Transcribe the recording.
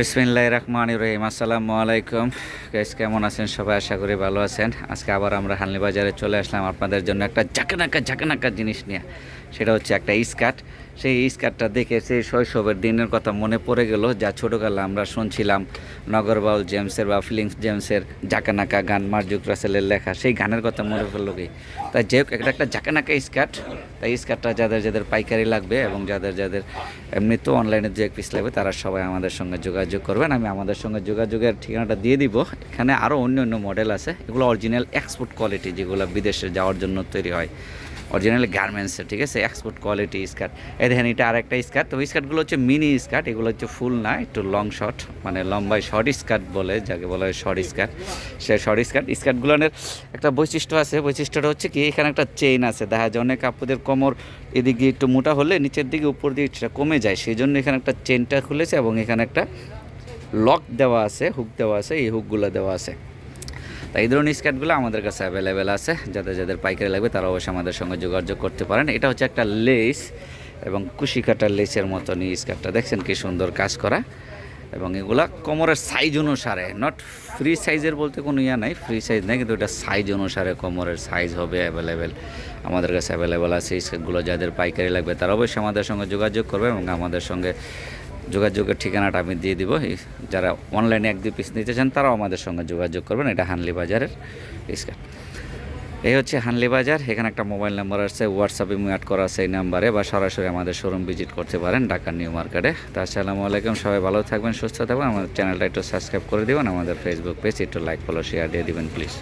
বিসমিল্লাহ রহমান রহিম। আসসালামু আলাইকুম। গাইস, কেমন আছেন? সবাই আশা করি ভালো আছেন। আজকে আবার আমরা হানলি বাজারে চলে আসলাম আপনাদের জন্য একটা ঝাঁকানাকা ঝাঁকানাকা জিনিস নিয়ে। সেটা হচ্ছে একটা স্কার্ট সেই স্কার্টটা দেখে সেই শৈশবের দিনের কথা মনে পড়ে গেল, যা ছোটোকালে আমরা শুনছিলাম। নগরবাউল জেমসের বা ফিলিংস জেমসের ঝাঁকানাকা গান মার্জুক রাসেলের লেখা, সেই গানের কথা মনে পড়ল কি? তাই যে একটা একটা ঝাঁকানাকা স্কার্ট তাই স্কার্টটা যাদের যাদের পাইকারি লাগবে এবং যাদের যাদের এমনিতেও অনলাইনে যে পিস লাগবে, তারা সবাই আমাদের সঙ্গে যোগাযোগ করবেন। আমি আমাদের সঙ্গে যোগাযোগের ঠিকানাটা দিয়ে দিব। এখানে আরও অন্য অন্য মডেল আছে। এগুলো অরিজিনাল এক্সপোর্ট কোয়ালিটি যেগুলো বিদেশে যাওয়ার জন্য তৈরি হয়। অরিজিনাল গার্মেন্টসের ঠিক আছে? এক্সপোর্ট কোয়ালিটি স্কার্ট এই দেখেন, এটা আরেকটা স্কার্ট তো স্কার্টগুলো হচ্ছে মিনি স্কার্ট এগুলো হচ্ছে ফুল না, একটু লং শর্ট মানে লম্বাই শর্ট স্কার্ট বলে, যাকে বলা হয় শর্ট স্কার্ট সে শর্ট স্কার্ট স্কার্টগুলোর একটা বৈশিষ্ট্য আছে। বৈশিষ্ট্যটা হচ্ছে কি, এখানে একটা চেইন আছে। দেখা যায় অনেক আপুদের কোমর এদিক দিয়ে একটু মোটা হলে নিচের দিকে উপর সেটা কমে যায়। সেই জন্য এখানে একটা চেনটা খুলেছে এবং এখানে একটা লক দেওয়া আছে হুক দেওয়া আছে, এই হুকগুলো দেওয়া আছে। তাই এই ধরনের স্কার্টগুলো আমাদের কাছে অ্যাভেলেবেল আছে। যাদের যাদের পাইকারি লাগবে তারা অবশ্যই আমাদের সঙ্গে যোগাযোগ করতে পারেন। এটা হচ্ছে একটা লেস এবং কুশি কাটার লেসের মতন এই স্কার্টটা। দেখছেন কি সুন্দর কাজ করা। এবং এগুলা কোমরের সাইজ অনুসারে নট ফ্রি সাইজের বলতে কোনো ইয়া নাই ফ্রি সাইজ নেই, কিন্তু এটা সাইজ অনুসারে কোমরের সাইজ হবে অ্যাভেলেবেল আমাদের কাছে অ্যাভেলেবেল আছে এই স্কার্টগুলো। যাদের পাইকারি লাগবে তারা অবশ্যই আমাদের সঙ্গে যোগাযোগ করবে এবং আমাদের সঙ্গে যোগাযোগের ঠিকানাটা আমি দিয়ে দিব। যারা অনলাইনে এক দুই পিস নিতে চান, তারাও আমাদের সঙ্গে যোগাযোগ করবেন। এটা হানলি বাজারের স্কার্ট এই হচ্ছে হানলি বাজার। এখানে একটা মোবাইল নাম্বার আছে হোয়াটসঅ্যাপে অ্যাড করা আছে এই নাম্বারে বা সরাসরি আমাদের শোরুম ভিজিট করতে পারেন ঢাকা নিউ মার্কেটে। তো আসসালামু আলাইকুম, সবাই ভালো থাকবেন, সুস্থ থাকবেন। আমাদের চ্যানেলটা একটু সাবস্ক্রাইব করে দেবেন, আমাদের ফেসবুক পেজ একটু লাইক ফলো শেয়ার দিয়ে দিবেন প্লিজ